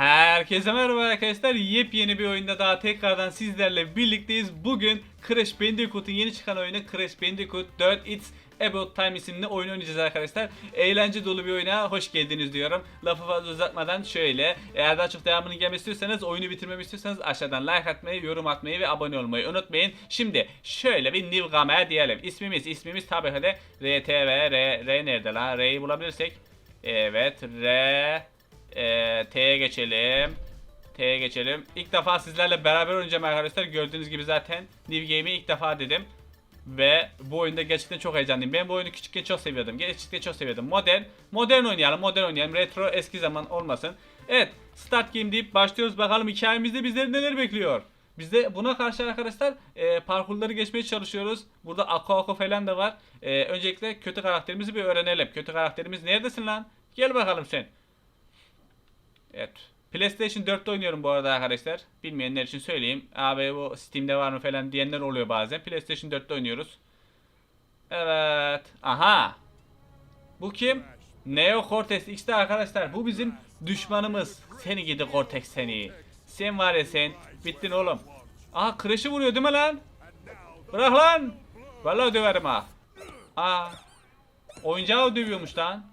Herkese merhaba arkadaşlar. Yepyeni bir oyunda daha tekrardan sizlerle birlikteyiz. Bugün Crash Bandicoot'un yeni çıkan oyunu Crash Bandicoot 4 It's About Time isimli oyun oynayacağız arkadaşlar. Eğlence dolu bir oyuna hoş geldiniz diyorum. Lafı fazla uzatmadan şöyle. Eğer daha çok devamının gelmesi istiyorsanız, oyunu bitirmemi istiyorsanız aşağıdan like atmayı, yorum atmayı ve abone olmayı unutmayın. Şimdi şöyle bir new gamer diyelim. İsmimiz, ismimiz tabii ki de RTV, R, R nerede lan? R'yi bulabilirsek. Evet, R... Ee, T'ye geçelim. T'ye geçelim. İlk defa sizlerle beraber oynayacağım arkadaşlar. Gördüğünüz gibi zaten New Game'i ilk defa dedim. Ve bu oyunda gerçekten çok heyecanlıyım. Ben bu oyunu küçükken çok seviyordum. Gerçekten çok seviyordum. Modern. Modern oynayalım. Modern oynayalım. Retro eski zaman olmasın. Evet. Start game deyip başlıyoruz. Bakalım hikayemizde bizleri neler bekliyor. Biz de buna karşı arkadaşlar e, parkurları geçmeye çalışıyoruz. Burada Ako Ako falan da var. E, öncelikle kötü karakterimizi bir öğrenelim. Kötü karakterimiz neredesin lan? Gel bakalım sen. Evet. PlayStation 4'te oynuyorum bu arada arkadaşlar. Bilmeyenler için söyleyeyim. Abi bu Steam'de var mı falan diyenler oluyor bazen. PlayStation 4'te oynuyoruz. Evet. Aha. Bu kim? Neo Cortex X'te arkadaşlar. Bu bizim düşmanımız. Seni gidi Cortex seni. Sen var ya sen. Bittin oğlum. Aha Crash'ı vuruyor değil mi lan? Bırak lan. Vallahi döverim ha. Aa. Oyuncağı dövüyormuş lan.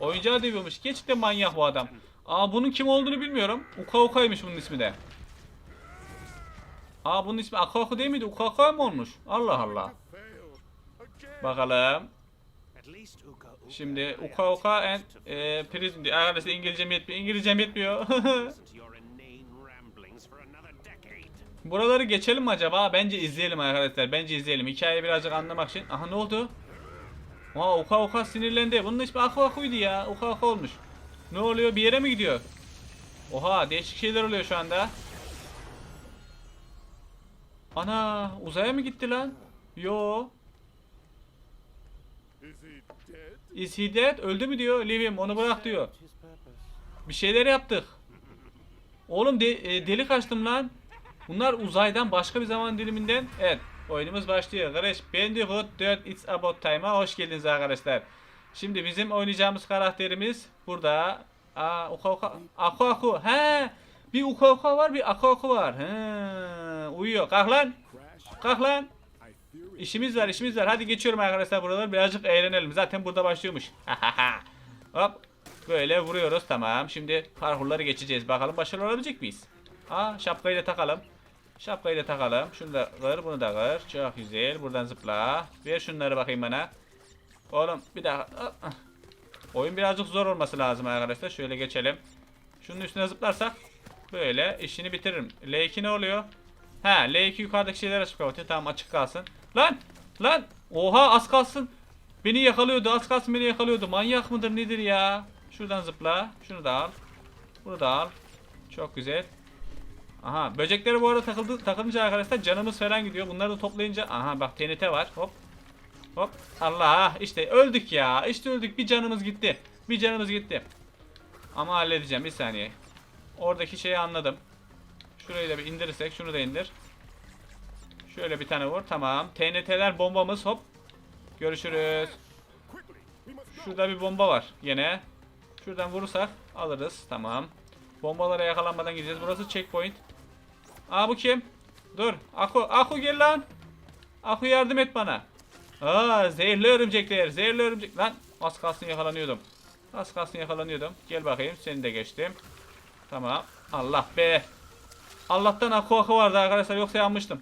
Oyuncağı dövüyormuş. Gerçekten manyak bu adam. Aa bunun kim olduğunu bilmiyorum. Uka Uka'ymış bunun ismi de. Aa bunun ismi Aka Uka değil miydi? Uka Uka mı olmuş? Allah Allah. Bakalım. Şimdi Uka Uka and e, Prison diyor. Arkadaşlar İngilizcem yetmiyor. İngilizcem yetmiyor. Buraları geçelim mi acaba? Bence izleyelim arkadaşlar. Bence izleyelim. Hikayeyi birazcık anlamak için. Aha ne oldu? Aa Uka Uka sinirlendi. Bunun ismi Aka Uka'ydı ya. Uka Uka olmuş. Ne oluyor? Bir yere mi gidiyor? Oha değişik şeyler oluyor şu anda. Ana uzaya mı gitti lan? Yo. Is he dead? Öldü mü diyor? Livim onu bırak diyor. Bir şeyler yaptık. Oğlum de, e, delik açtım lan. Bunlar uzaydan başka bir zaman diliminden. Evet oyunumuz başlıyor. Crash Bandicoot 4 It's About Time'a hoş geldiniz arkadaşlar. Şimdi bizim oynayacağımız karakterimiz burada. Aa, uka uka. Aku aku. He. Bir uka uka var, bir aku aku var. He. Uyuyor. Kalk lan. Kalk lan. İşimiz var, işimiz var. Hadi geçiyorum arkadaşlar buraları. Birazcık eğlenelim. Zaten burada başlıyormuş. Hop. Böyle vuruyoruz. Tamam. Şimdi parkurları geçeceğiz. Bakalım başarılı olabilecek miyiz? Aa, şapkayı da takalım. Şapkayı da takalım. Şunu da kır, bunu da kır. Çok güzel. Buradan zıpla. Ver şunları bakayım bana. Oğlum bir daha. Oyun birazcık zor olması lazım arkadaşlar. Şöyle geçelim. Şunun üstüne zıplarsak böyle işini bitiririm. L2 ne oluyor? Ha L2 yukarıdaki şeyler açık kapatıyor. Tamam açık kalsın. Lan! Lan! Oha az kalsın. Beni yakalıyordu. Az kalsın beni yakalıyordu. Manyak mıdır nedir ya? Şuradan zıpla. Şunu da al. Bunu da al. Çok güzel. Aha böceklere bu arada takıldı, takılınca arkadaşlar canımız falan gidiyor. Bunları da toplayınca aha bak TNT var. Hop. Hop. Allah işte öldük ya. İşte öldük. Bir canımız gitti. Bir canımız gitti. Ama halledeceğim bir saniye. Oradaki şeyi anladım. Şurayı da bir indirirsek şunu da indir. Şöyle bir tane vur. Tamam. TNT'ler bombamız hop. Görüşürüz. Şurada bir bomba var yine. Şuradan vurursak alırız. Tamam. Bombalara yakalanmadan gideceğiz. Burası checkpoint. Aa bu kim? Dur. Aku, Aku gel lan. Aku yardım et bana. Aa zehirli örümcekler. Zehirli örümcek. Lan az kalsın yakalanıyordum. Az kalsın yakalanıyordum. Gel bakayım. Seni de geçtim. Tamam. Allah be. Allah'tan Aku Aku vardı arkadaşlar. Yoksa yanmıştım.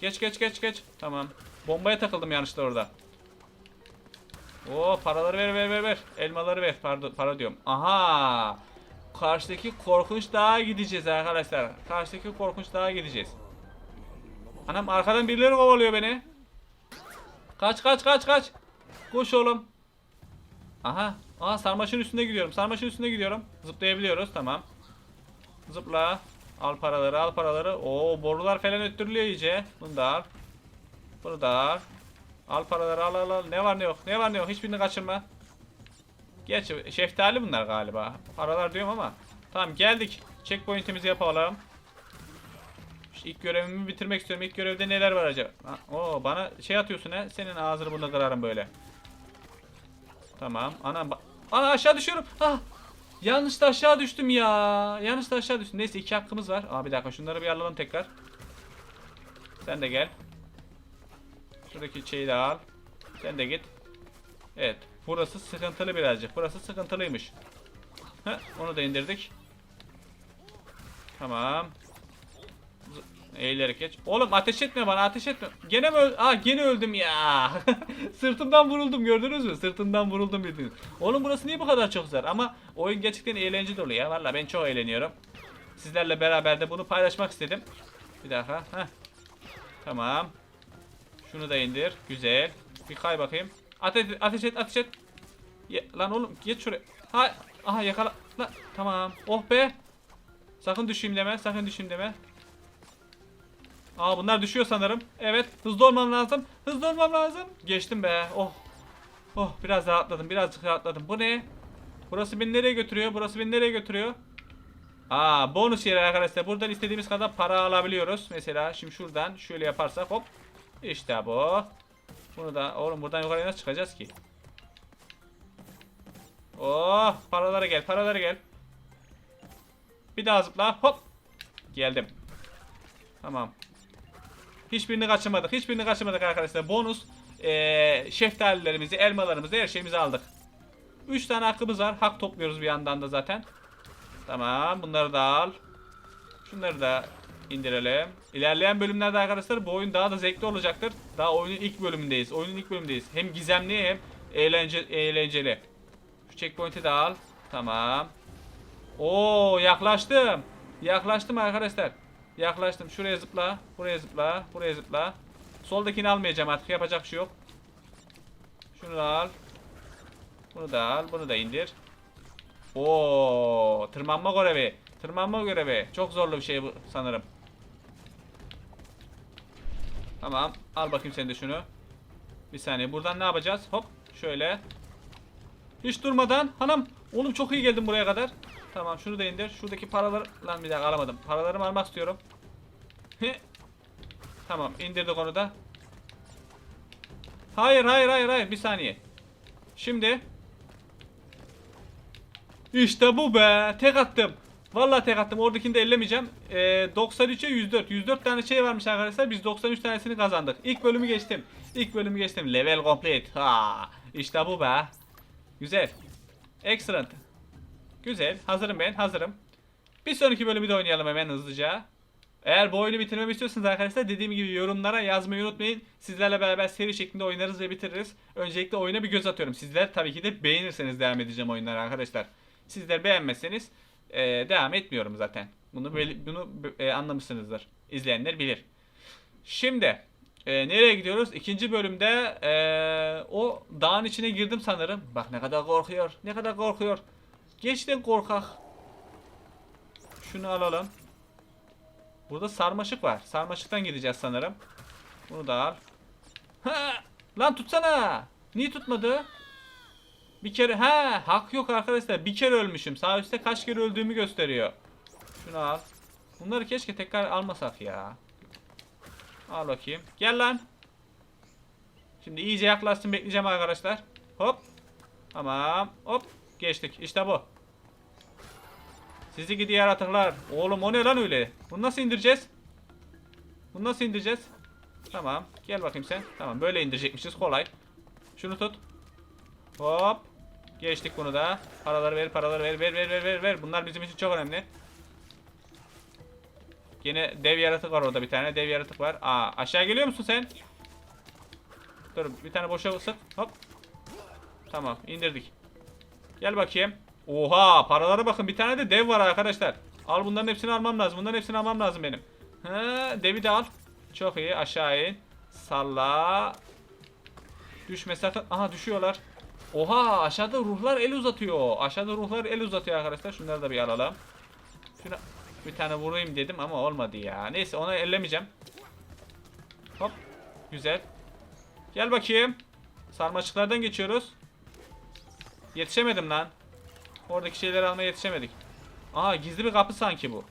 Geç geç geç geç. Tamam. Bombaya takıldım yanlışlıkla orada. Oo paraları ver ver ver ver. Elmaları ver. Pardon para diyorum. Aha. Karşıdaki korkunç dağa gideceğiz arkadaşlar. Karşıdaki korkunç dağa gideceğiz. Anam arkadan birileri kovalıyor beni. Kaç kaç kaç kaç. Koş oğlum. Aha. Aha sarmaşın üstünde gidiyorum. Sarmaşın üstünde gidiyorum. Zıplayabiliyoruz. Tamam. Zıpla. Al paraları al paraları. Oo borular falan öttürülüyor iyice. Bunu da al. Al paraları al al al. Ne var ne yok. Ne var ne yok. Hiçbirini kaçırma. Gerçi şeftali bunlar galiba. Paralar diyorum ama. Tamam geldik. Checkpoint'imizi yapalım. İlk görevimi bitirmek istiyorum. İlk görevde neler var acaba? Ha, Oo bana şey atıyorsun he. Senin ağzını bunu kırarım böyle. Tamam. Anam Ana aşağı düşüyorum. Ah. Yanlışta aşağı düştüm ya. Yanlışta aşağı düştüm. Neyse iki hakkımız var. Aa bir dakika şunları bir alalım tekrar. Sen de gel. Şuradaki şeyi de al. Sen de git. Evet. Burası sıkıntılı birazcık. Burası sıkıntılıymış. Heh, onu da indirdik. Tamam. Eğilerek geç. Oğlum ateş etme bana ateş etme. Gene mi öl Aa gene öldüm ya. Sırtımdan vuruldum gördünüz mü? Sırtımdan vuruldum bildiniz. Oğlum burası niye bu kadar çok zor? Ama oyun gerçekten eğlenceli oluyor ya. Valla ben çok eğleniyorum. Sizlerle beraber de bunu paylaşmak istedim. Bir dakika. Heh. Tamam. Şunu da indir. Güzel. Bir kay bakayım. Ateş, ateş et ateş et. Ya, lan oğlum geç şuraya. Ha, aha yakala. Lan, tamam. Oh be. Sakın düşeyim deme. Sakın düşeyim deme. Aa bunlar düşüyor sanırım. Evet. Hızlı olmam lazım. Hızlı olmam lazım. Geçtim be. Oh. Oh biraz rahatladım. Birazcık rahatladım. Bu ne? Burası beni nereye götürüyor? Burası beni nereye götürüyor? Aa bonus yeri arkadaşlar. Buradan istediğimiz kadar para alabiliyoruz. Mesela şimdi şuradan şöyle yaparsak hop. İşte bu. Bunu da oğlum buradan yukarıya nasıl çıkacağız ki? Oh paralara gel paralara gel. Bir daha zıpla hop. Geldim. Tamam. Hiçbirini kaçırmadık. Hiçbirini kaçırmadık arkadaşlar. Bonus eee şeftalilerimizi, elmalarımızı, her şeyimizi aldık. 3 tane hakkımız var. Hak topluyoruz bir yandan da zaten. Tamam. Bunları da al. Şunları da indirelim. İlerleyen bölümlerde arkadaşlar bu oyun daha da zevkli olacaktır. Daha oyunun ilk bölümündeyiz. Oyunun ilk bölümündeyiz. Hem gizemli hem eğlence, eğlenceli. Şu checkpoint'i de al. Tamam. Oo yaklaştım. Yaklaştım arkadaşlar. Yaklaştım. Şuraya zıpla. Buraya zıpla. Buraya zıpla. Soldakini almayacağım artık. Yapacak bir şey yok. Şunu da al. Bunu da al. Bunu da indir. Oo, tırmanma görevi. Tırmanma görevi. Çok zorlu bir şey bu sanırım. Tamam. Al bakayım sen de şunu. Bir saniye. Buradan ne yapacağız? Hop. Şöyle. Hiç durmadan. Hanım. Oğlum çok iyi geldim buraya kadar. Tamam şunu da indir. Şuradaki paraları... Lan bir dakika alamadım. Paralarımı almak istiyorum. Tamam indirdik onu da. Hayır hayır hayır hayır. Bir saniye. Şimdi. İşte bu be. Tek attım. Vallahi tek attım. Oradakini de ellemeyeceğim. Ee, 93'e 104. 104 tane şey varmış arkadaşlar. Biz 93 tanesini kazandık. İlk bölümü geçtim. İlk bölümü geçtim. Level complete. Ha. İşte bu be. Güzel. Excellent. Güzel. Hazırım ben. Hazırım. Bir sonraki bölümü de oynayalım hemen hızlıca. Eğer bu oyunu bitirmemi istiyorsanız arkadaşlar dediğim gibi yorumlara yazmayı unutmayın. Sizlerle beraber seri şeklinde oynarız ve bitiririz. Öncelikle oyuna bir göz atıyorum. Sizler tabii ki de beğenirseniz devam edeceğim oyunlara arkadaşlar. Sizler beğenmezseniz e, devam etmiyorum zaten. Bunu bunu e, anlamışsınızdır. İzleyenler bilir. Şimdi e, nereye gidiyoruz? İkinci bölümde e, o dağın içine girdim sanırım. Bak ne kadar korkuyor. Ne kadar korkuyor. Geçten korkak. Şunu alalım. Burada sarmaşık var. Sarmaşıktan gideceğiz sanırım. Bunu da al. Ha! Lan tutsana. Niye tutmadı? Bir kere ha hak yok arkadaşlar. Bir kere ölmüşüm. Sağ üstte kaç kere öldüğümü gösteriyor. Şunu al. Bunları keşke tekrar almasak ya. Al bakayım. Gel lan. Şimdi iyice yaklaştım bekleyeceğim arkadaşlar. Hop. Tamam. Hop. Geçtik. İşte bu. Sizi gidi yaratıklar. Oğlum o ne lan öyle? Bunu nasıl indireceğiz? Bunu nasıl indireceğiz? Tamam. Gel bakayım sen. Tamam böyle indirecekmişiz. Kolay. Şunu tut. Hop. Geçtik bunu da. Paraları ver, paraları ver, ver, ver, ver, ver, ver. Bunlar bizim için çok önemli. Yine dev yaratık var orada bir tane. Dev yaratık var. Aa, aşağı geliyor musun sen? Dur, bir tane boşa sık. Hop. Tamam, indirdik. Gel bakayım. Oha, paralara bakın. Bir tane de dev var arkadaşlar. Al bunların hepsini almam lazım. Bunların hepsini almam lazım benim. Ha, devi de al. Çok iyi. Aşağı in. Salla. Düşme sakın. Aha düşüyorlar. Oha aşağıda ruhlar el uzatıyor. Aşağıda ruhlar el uzatıyor arkadaşlar. Şunları da bir alalım. Şuna bir tane vurayım dedim ama olmadı ya. Neyse onu ellemeyeceğim. Hop. Güzel. Gel bakayım. Sarmaşıklardan geçiyoruz. Yetişemedim lan. Oradaki şeyleri almaya yetişemedik. Aha gizli bir kapı sanki bu.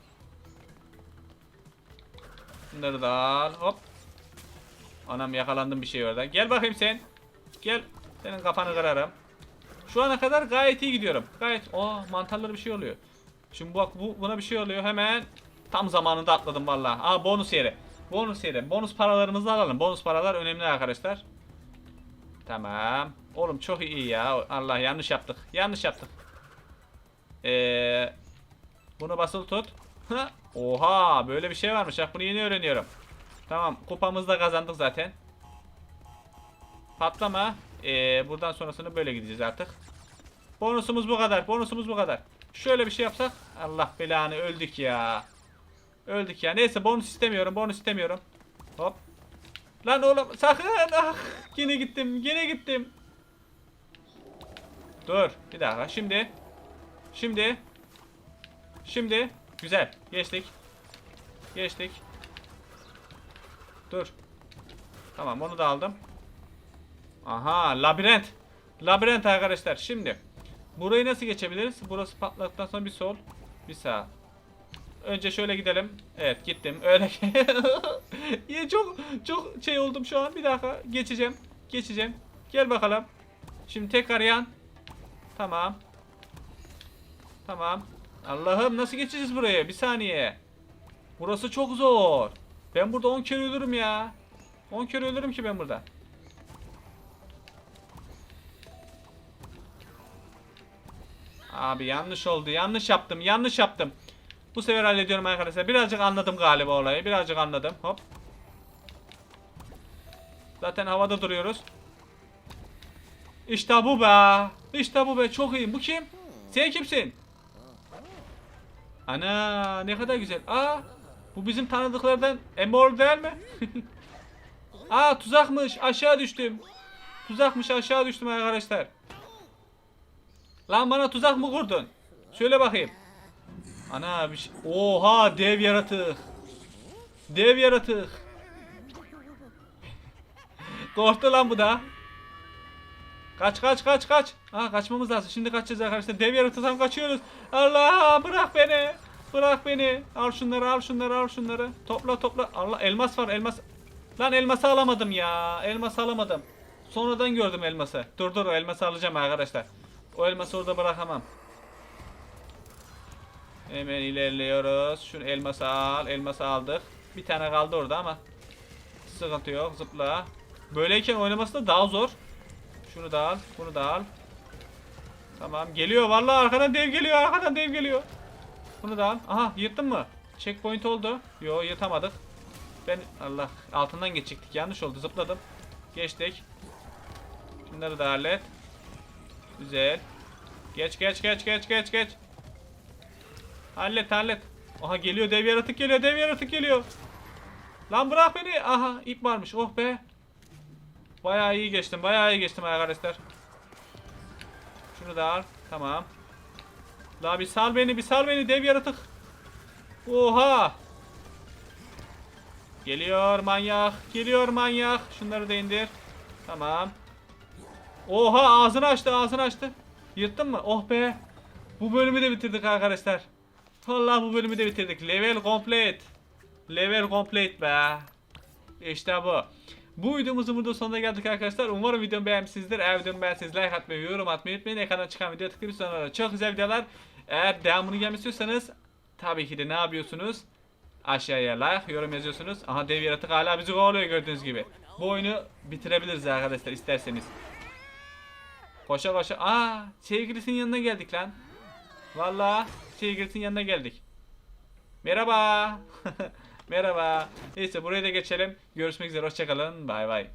Bunları da al. Hop. Anam yakalandım bir şey orada. Gel bakayım sen. Gel. Senin kafanı kırarım. Şu ana kadar gayet iyi gidiyorum. Gayet. Aa mantarları bir şey oluyor. Şimdi bak bu buna bir şey oluyor. Hemen tam zamanında atladım vallahi. Aa bonus yeri. Bonus yeri. Bonus paralarımızı alalım. Bonus paralar önemli arkadaşlar. Tamam. Oğlum çok iyi ya. Allah yanlış yaptık. Yanlış yaptık. Ee, bunu basılı tut. Ha, Oha böyle bir şey varmış. Bak bunu yeni öğreniyorum. Tamam kupamızı da kazandık zaten. Patlama. Ee, buradan sonrasını böyle gideceğiz artık. Bonusumuz bu kadar. Bonusumuz bu kadar. Şöyle bir şey yapsak. Allah belanı öldük ya. Öldük ya. Neyse bonus istemiyorum. Bonus istemiyorum. Hop. Lan oğlum sakın. Ah, yine gittim. Yine gittim. Dur. Bir dakika. Şimdi. Şimdi. Şimdi. Güzel. Geçtik. Geçtik. Dur. Tamam onu da aldım. Aha labirent. Labirent arkadaşlar. Şimdi. Burayı nasıl geçebiliriz? Burası patladıktan sonra bir sol. Bir sağ. Önce şöyle gidelim. Evet gittim. Öyle. İyi çok çok şey oldum şu an. Bir dakika geçeceğim. Geçeceğim. Gel bakalım. Şimdi tekrar yan. Tamam. Tamam. Allah'ım nasıl geçeceğiz buraya? Bir saniye. Burası çok zor. Ben burada 10 kere ölürüm ya. 10 kere ölürüm ki ben burada. Abi yanlış oldu. Yanlış yaptım. Yanlış yaptım. Bu sefer hallediyorum arkadaşlar. Birazcık anladım galiba olayı. Birazcık anladım. Hop. Zaten havada duruyoruz. İşte bu be. İşte bu be. Çok iyi. Bu kim? Sen kimsin? Ana ne kadar güzel. Aa bu bizim tanıdıklardan Emor değil mi? Aa tuzakmış. Aşağı düştüm. Tuzakmış aşağı düştüm arkadaşlar. Lan bana tuzak mı kurdun? Söyle bakayım. Ana bir şey. Oha dev yaratık. Dev yaratık. Korktu lan bu da. Kaç kaç kaç kaç. Aa kaçmamız lazım. Şimdi kaçacağız arkadaşlar. Dev yaratıktan kaçıyoruz. Allah bırak beni. Bırak beni. Al şunları al şunları al şunları. Topla topla. Allah elmas var elmas. Lan elması alamadım ya. Elması alamadım. Sonradan gördüm elması. Dur dur elması alacağım arkadaşlar. O elması orada bırakamam. Hemen ilerliyoruz. Şunu elması al. Elması aldık. Bir tane kaldı orada ama. Sıkıntı yok. Zıpla. Böyleyken oynaması da daha zor. Şunu da al. Bunu da al. Tamam. Geliyor. Vallahi arkadan dev geliyor. Arkadan dev geliyor. Bunu da al. Aha yırttın mı? Checkpoint oldu. Yo yırtamadık. Ben Allah altından geçecektik. Yanlış oldu. Zıpladım. Geçtik. Bunları da hallet. Güzel. Geç geç geç geç geç geç. Hallet hallet. Aha geliyor dev yaratık geliyor dev yaratık geliyor. Lan bırak beni. Aha ip varmış. Oh be. Bayağı iyi geçtim. Bayağı iyi geçtim arkadaşlar. Şunu da al. Tamam. La bir sal beni bir sal beni dev yaratık. Oha. Geliyor manyak. Geliyor manyak. Şunları da indir. Tamam. Oha ağzını açtı ağzını açtı. Yırttın mı? Oh be. Bu bölümü de bitirdik arkadaşlar. Vallahi bu bölümü de bitirdik. Level complete. Level complete be. İşte bu. Bu videomuzun burada sonuna geldik arkadaşlar. Umarım videomu beğenmişsinizdir. Eğer videomu beğendiyseniz like atmayı, yorum atmayı unutmayın. Ekrana çıkan video tıklayıp sonra çok güzel videolar. Eğer devamını gelmek istiyorsanız tabii ki de ne yapıyorsunuz? Aşağıya like, yorum yazıyorsunuz. Aha dev yaratık hala bizi kovalıyor gördüğünüz gibi. Bu oyunu bitirebiliriz arkadaşlar isterseniz. Koşa koşa. Aa, sevgilisinin yanına geldik lan. Vallahi sevgilisinin yanına geldik. Merhaba. Merhaba. Neyse buraya da geçelim. Görüşmek üzere. Hoşçakalın. Bay bay.